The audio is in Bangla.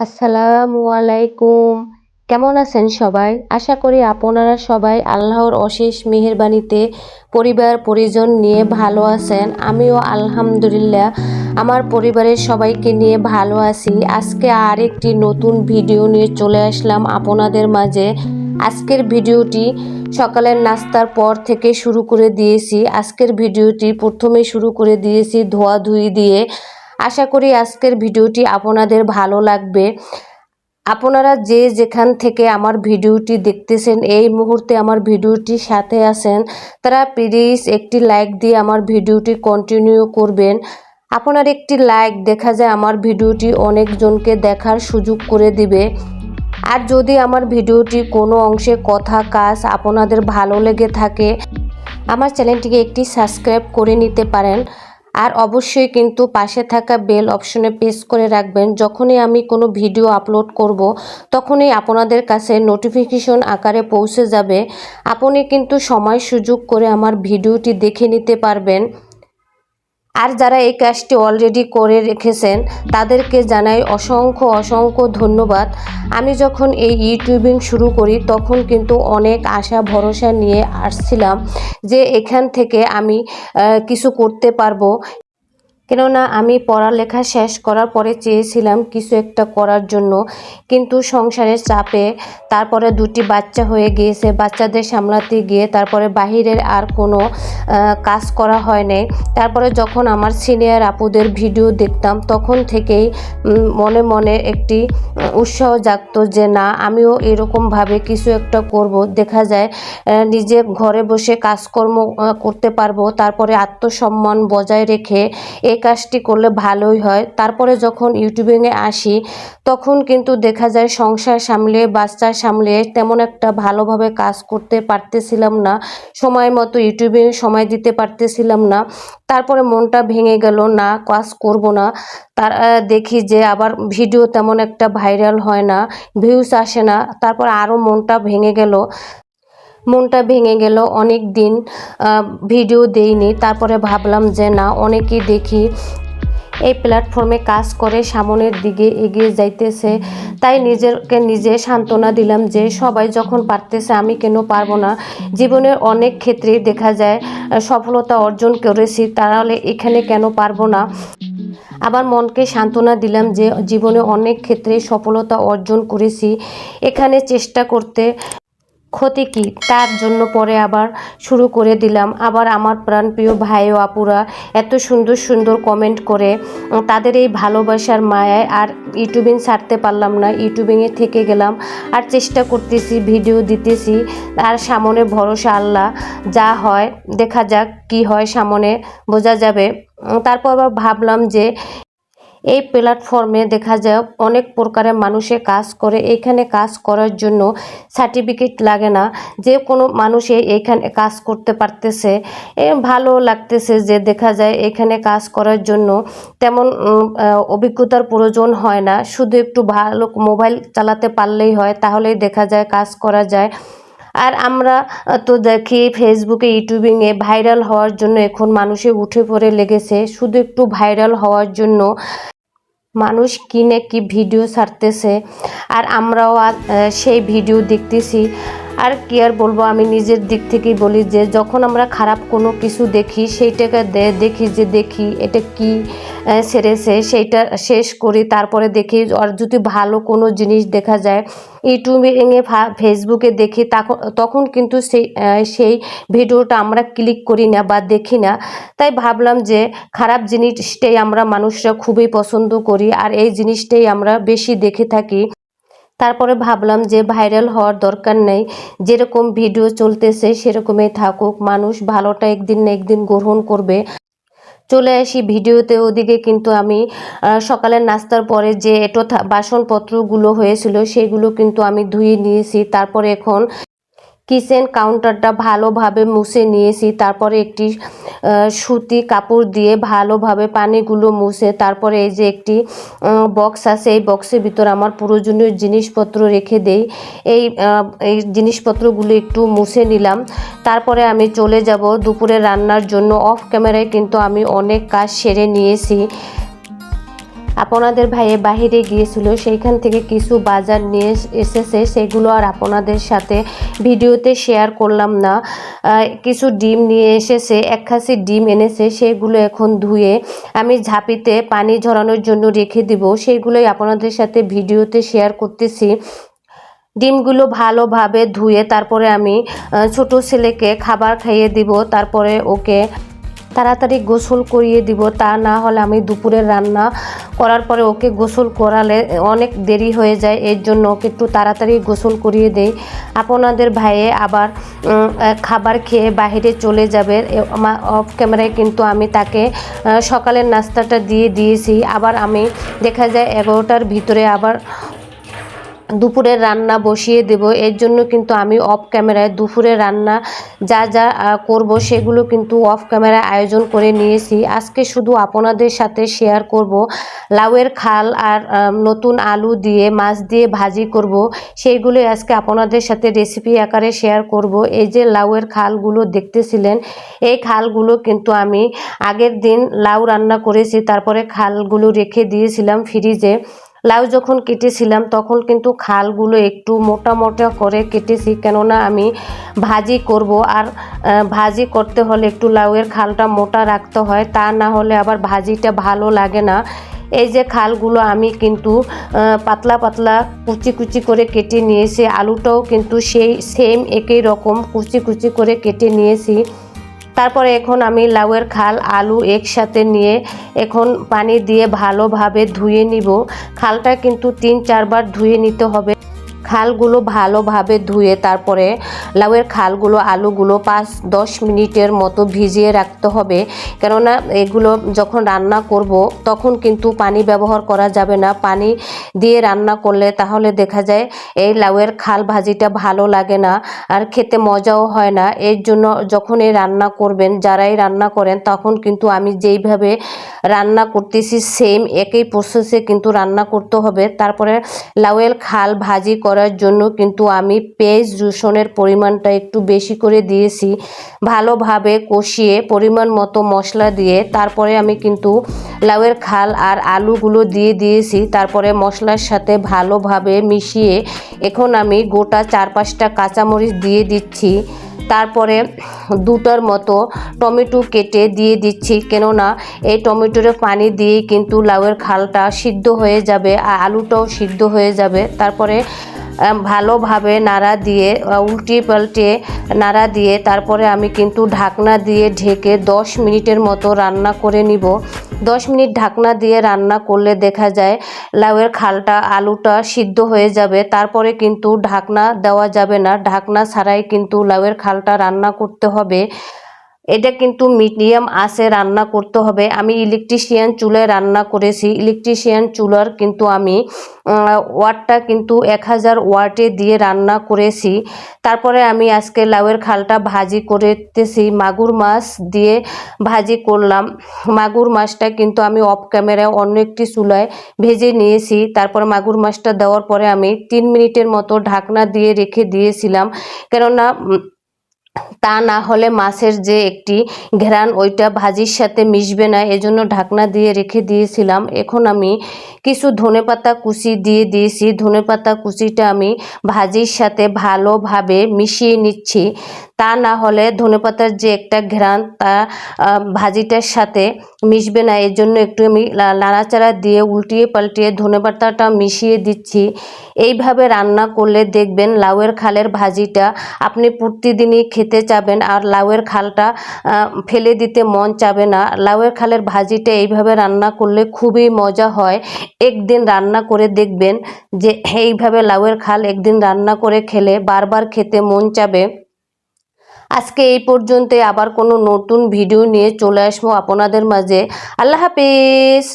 আসসালামু আলাইকুম। কেমন আছেন সবাই? আশা করি আপনারা সবাই আল্লাহর অশেষ মেহেরবানিতে পরিবার, পরিজন নিয়ে ভালো আছেন। আমিও আলহামদুলিল্লাহ। আমার পরিবারের সবাইকে নিয়ে ভালো আছি। আজকে আরেকটি নতুন ভিডিও নিয়ে চলে আসলাম আপনাদের মাঝে। আজকের ভিডিওটি সকালের নাস্তার পর থেকে শুরু করে দিয়েছি। আজকের ভিডিওটি প্রথমে শুরু করে দিয়েছি ধোয়াধুয়ি দিয়ে। আশা করি আজকের ভিডিওটি আপনাদের ভালো লাগবে। আপনারা যে যেখান থেকে আমার ভিডিওটি দেখতেছেন, এই মুহূর্তে আমার ভিডিওটি সাথে আছেন, তারা প্লিজ একটি লাইক দিয়ে আমার ভিডিওটি কন্টিনিউ করবেন। আপনার একটি লাইক দেখা যায় আমার ভিডিওটি অনেকজনকে দেখার সুযোগ করে দিবে। আর যদি আমার ভিডিওটি কোনো অংশে কথা, কাজ আপনাদের ভালো লেগে থাকে, আমার চ্যানেলটিকে একটি সাবস্ক্রাইব করে নিতে পারেন। আর অবশ্যই কিন্তু পাশে থাকা বেল অপশনে প্রেস করে রাখবেন। যখনই আমি কোনো ভিডিও আপলোড করব, তখনই আপনাদের কাছে নোটিফিকেশন আকারে পৌঁছে যাবে। আপনি কিন্তু সময় সুযোগ করে আমার ভিডিওটি দেখে নিতে পারবেন। আর যারা এই কাজটি অলরেডি করে রেখেছেন, তাদেরকে জানাই অসংখ্য অসংখ্য ধন্যবাদ। আমি যখন এই ইউটিউবিং শুরু করি, তখন কিন্তু অনেক আশা, ভরসা নিয়ে আসছিলাম যে এখান থেকে আমি কিছু করতে পারব। কেননা আমি পড়ালেখা শেষ করার পরে চেয়েছিলাম কিছু একটা করার জন্য। কিন্তু সংসারের চাপে তারপরে দুটি বাচ্চা হয়ে গিয়েছে, বাচ্চাদের সামলাতে গিয়ে তারপরে বাহিরের আর কোনো কাজ করা হয় নাই। তারপরে যখন আমার সিনিয়র আপুদের ভিডিও দেখতাম, তখন থেকেই মনে মনে একটি উৎসাহ জাগতো যে, না, আমিও এরকমভাবে কিছু একটা করব। দেখা যায় নিজে ঘরে বসে কাজকর্ম করতে পারব, তারপরে আত্মসম্মান বজায় রেখে এই কাজটি করলে ভালোই হয়। তারপরে যখন ইউটিউবিংয়ে আসি, তখন কিন্তু দেখা যায় সংসার সামলে, বাচ্চা সামলে তেমন একটা ভালোভাবে কাজ করতে পারতেছিলাম না। সময় মতো ইউটিউবে সময় দিতে পারতেছিলাম না। তারপরে মনটা ভেঙে গেল, না, কাজ করব না। তার দেখি যে আবার ভিডিও তেমন একটা ভাইরাল হয় না ভিউজ আসে না। তারপর আরও মনটা ভেঙে গেল। মনটা ভেঙে গেল, অনেক দিন ভিডিও দেইনি। তারপরে ভাবলাম যে না, অনেকেই দেখি এই প্ল্যাটফর্মে কাজ করে, সামনের দিকে এগিয়ে যাইতেছে। তাই নিজেকে নিজে সান্ত্বনা দিলাম যে সবাই যখন পারতেছে আমি কেন পারব না? জীবনের অনেক ক্ষেত্রেই দেখা যায় সফলতা অর্জন করেছি, তাহলে এখানে কেন পারব না? আবার মনকে সান্ত্বনা দিলাম যে জীবনে অনেক ক্ষেত্রে সফলতা অর্জন করেছি। এখানে চেষ্টা করতে ক্ষতি কি? তার জন্য পরে আবার শুরু করে দিলাম। আবার আমার প্রাণপ্রিয় ভাই ও আপুরা এত সুন্দর সুন্দর কমেন্ট করে তাদের এই ভালোবাসার মায়ায় আর ইউটিউবিং ছাড়তে পারলাম না। ইউটিউবিংয়ে থেকে গেলাম, আর চেষ্টা করতেছি, ভিডিও দিতেছি। আর সামনে ভরসা আল্লাহ, যা হয়, দেখা যাক কি হয় সামনে, বোঝা যাবে। তারপর আবার ভাবলাম যে এই প্ল্যাটফর্মে দেখা যায় অনেক প্রকারের মানুষে কাজ করে, এখানে কাজ করার জন্য সার্টিফিকেট লাগে না। যে কোনো মানুষে এখানে কাজ করতে পারতেছে ভালো লাগতেছে যে দেখা যায় এখানে কাজ করার জন্য তেমন অভিজ্ঞতার প্রয়োজন হয় না। শুধু একটু ভালো মোবাইল চালাতে পারলেই হয়, তাহলেই দেখা যায় কাজ করা যায়। আর আমরা তো দেখি ফেসবুকে ইউটিউবিংয়ে ভাইরাল হওয়ার জন্য এখন মানুষে উঠে পড়ে লেগেছে। শুধু একটু ভাইরাল হওয়ার জন্য মানুষ কিনে কি ভিডিও ছাড়তেছে। আর আমরাও সেই ভিডিও দেখতেছি। আর কি আর বলব, আমি নিজের দিক থেকেই বলি যে যখন আমরা খারাপ কোনো কিছু দেখি, সেইটাকে দেখি যে দেখি এটা কি সেরেছে, সেইটা শেষ করি, তারপরে দেখি আর যদি ভালো কোনো জিনিস দেখা যায় ইউটিউবে ফেসবুকে দেখি তখন কিন্তু সেই সেই ভিডিওটা আমরা ক্লিক করি না বা দেখি না। তাই ভাবলাম যে খারাপ জিনিসটাই আমরা মানুষরা খুবই পছন্দ করি, আর এই জিনিসটাই আমরা বেশি দেখে থাকি। তারপরে ভাবলাম যে ভাইরাল হওয়ার দরকার নেই। যেরকম ভিডিও চলতেছে সেরকমই থাকুক। মানুষ ভালোটা একদিন না একদিন গ্রহণ করবে। চলে আসি ভিডিওতে। ওদিকে কিন্তু আমি সকালের নাস্তার পরে যে এটো বাসনপত্রগুলো হয়েছিল সেগুলো কিন্তু আমি ধুয়ে নিয়েছি। তারপরে এখন কিচেন কাউন্টারটা ভালোভাবে মুছে নিয়েছি। তারপরে একটি সুতি কাপড় দিয়ে ভালোভাবে পানিগুলো মুছে, তারপরে এই যে একটি বক্স আছে, এই বক্সের ভিতর আমার প্রয়োজনীয় জিনিসপত্র রেখে দেই। এই এই জিনিসপত্রগুলো একটু মুছে নিলাম। তারপরে আমি চলে যাব দুপুরে রান্নার জন্য। অফ ক্যামেরায় কিন্তু আমি অনেক কাজ সেরে নিয়েছি। আপনাদের ভাইয়ে বাহিরে গিয়েছিল, সেইখান থেকে কিছু বাজার নিয়ে এসেছে, সেগুলো আর আপনাদের সাথে ভিডিওতে শেয়ার করলাম না। কিছু ডিম নিয়ে এসেছে, এক খাসি ডিম এনেছে, সেগুলো এখন ধুয়ে আমি ঝাঁপিতে পানি ঝরানোর জন্য রেখে দিব সেইগুলোই আপনাদের সাথে ভিডিওতে শেয়ার করতেছি। ডিমগুলো ভালোভাবে ধুয়ে তারপরে আমি ছোট ছেলেকে খাবার খাইয়ে দিব, তারপরে ওকে তাড়াতাড়ি গোসল করিয়ে দিব, তা না হলে আমি দুপুরের রান্না করার পরে ওকে গোসল করালে অনেক দেরি হয়ে যায়, এর জন্য ওকে একটু তাড়াতাড়ি গোসল করিয়ে দেই। আপনাদের ভাইয়ে আবার খাবার খেয়ে বাইরে চলে যাবে অফ ক্যামেরায় কিন্তু আমি তাকে সকালের নাস্তাটা দিয়ে দিয়েছি। আবার আমি দেখা যায় এগারোটার ভিতরে আবার দুপুরের রান্না বসিয়ে দেব। এর জন্য কিন্তু আমি অফ ক্যামেরায় দুপুরের রান্না যা যা করব সেগুলো কিন্তু অফ ক্যামেরায় আয়োজন করে নিয়েছি। আজকে শুধু আপনাদের সাথে শেয়ার করব। লাউয়ের খাল আর নতুন আলু দিয়ে, মাছ দিয়ে ভাজি করব। সেইগুলোই আজকে আপনাদের সাথে রেসিপি আকারে শেয়ার করব। এই যে লাউয়ের খালগুলো দেখতেছিলেন, এই খালগুলো কিন্তু আমি আগের দিন লাউ রান্না করেছি, তারপরে খালগুলো রেখে দিয়েছিলাম ফ্রিজে লাউ যখন কেটেছিলাম, তখন কিন্তু খালগুলো একটু মোটা মোটা করে কেটেছি। কেননা আমি ভাজি করব আর ভাজি করতে হলে একটু লাউয়ের খালটা মোটা রাখতে হয়, তা না হলে আবার ভাজিটা ভালো লাগে না। এই যে খালগুলো আমি কিন্তু পাতলা পাতলা কুচি কুচি করে কেটে নিয়েছি। আলুটাও কিন্তু সেই সেম একই রকম কুচি কুচি করে কেটে নিয়েছি। তারপরে এখন আমি লাউয়ের খাল, আলু একসাথে নিয়ে এখন পানি দিয়ে ভালোভাবে ধুয়ে নিব। খালটা কিন্তু তিন, চারবার ধুয়ে নিতে হবে। খালগুলো ভালোভাবে ধুয়ে তারপরে লাউয়ের খালগুলো, আলুগুলো পাঁচ, দশ মিনিটের মতো ভিজিয়ে রাখতে হবে। কেননা এগুলো যখন রান্না করব, তখন কিন্তু পানি ব্যবহার করা যাবে না। পানি দিয়ে রান্না করলে তাহলে দেখা যায় এই লাউয়ের খাল ভাজিটা ভালো লাগে না আর খেতে মজাও হয় না। এর জন্য যখন এই রান্না করবেন, যারাই রান্না করেন, তখন কিন্তু আমি যেইভাবে রান্না করতেছি সেম একই প্রসেসে কিন্তু রান্না করতে হবে। তারপরে লাউয়ের খাল ভাজি করার জন্য কিন্তু আমি পেঁয়াজ রসুনের পরিমাণটা একটু বেশি করে দিয়েছি। ভালোভাবে কষিয়ে পরিমাণ মতো মশলা দিয়ে তারপরে আমি কিন্তু লাউয়ের খাল আর আলুগুলো দিয়ে দিয়েছি। তারপরে মশলার সাথে ভালোভাবে মিশিয়ে এখন আমি গোটা চার পাঁচটা কাঁচামরিচ দিয়ে দিচ্ছি। তারপরে দুটার মতো টমেটো কেটে দিয়ে দিচ্ছি। কেননা এই টমেটোর পানি দিয়েই কিন্তু লাউয়ের খালটা সিদ্ধ হয়ে যাবে আর আলুটাও সিদ্ধ হয়ে যাবে। তারপরে ভালোভাবে নাড়া দিয়ে আহ, উল্টিয়ে পাল্টে নাড়া দিয়ে তারপরে আমি কিন্তু ঢাকনা দিয়ে ঢেকে দশ মিনিটের মতো রান্না করে নিব। দশ মিনিট ঢাকনা দিয়ে রান্না করলে দেখা যায় লাউয়ের খালটা আলুটা সিদ্ধ হয়ে যাবে তারপরে কিন্তু ঢাকনা দেওয়া যাবে না। ঢাকনা ছাড়াই কিন্তু লাউয়ের খালটা রান্না করতে হবে। এটা কিন্তু মিডিয়াম আসে রান্না করতে হবে। আমি ইলেকট্রিশিয়ান চুলায় রান্না করেছি। ইলেকট্রিশিয়ান চুলার কিন্তু আমি ওয়াটটা কিন্তু এক হাজার ওয়াটে দিয়ে রান্না করেছি। তারপরে আমি আজকে লাউয়ের খালটা ভাজি করতেছি। মাগুর মাছ দিয়ে ভাজি করলাম। মাগুর মাছটা কিন্তু আমি অফ ক্যামেরায় অন্য একটি চুলায় ভেজে নিয়েছি। তারপর মাগুর মাছটা দেওয়ার পরে আমি তিন মিনিটের মতো ঢাকনা দিয়ে রেখে দিয়েছিলাম। কেননা তা না হলে মাছের যে একটি ঘেরান ওইটা ভাজির সাথে মিশবে না। এজন্য ঢাকনা দিয়ে রেখে দিয়েছিলাম। এখন আমি কিছু ধনেপাতা কুচি দিয়ে দিয়েছি। ধনেপাতা কুচিটা আমি ভাজির সাথে ভালোভাবে মিশিয়ে নিচ্ছি। তা না হলে ধনেপাতার যে একটা ঘেরান তা ভাজিটার সাথে মিশবে না। এর জন্য একটু আমি নাড়াচাড়া দিয়ে উল্টিয়ে পাল্টিয়ে ধনেপাতাটা মিশিয়ে দিচ্ছি। এইভাবে রান্না করলে দেখবেন লাউয়ের খালের ভাজিটা আপনি প্রতিদিনই খেতে চাবেন আর লাউয়ের খালটা ফেলে দিতে মন চাবে না। লাউয়ের খালের ভাজিটা এইভাবে রান্না করলে খুবই মজা হয়। একদিন রান্না করে দেখবেন যে, এইভাবে লাউয়ের খাল একদিন রান্না করে খেলে বারবার খেতে মন চাবে। আজকে এই পর্যন্ত আবার কোনো নতুন ভিডিও নিয়ে চলে আসব আপনাদের মাঝে। আল্লাহ হাফিজ।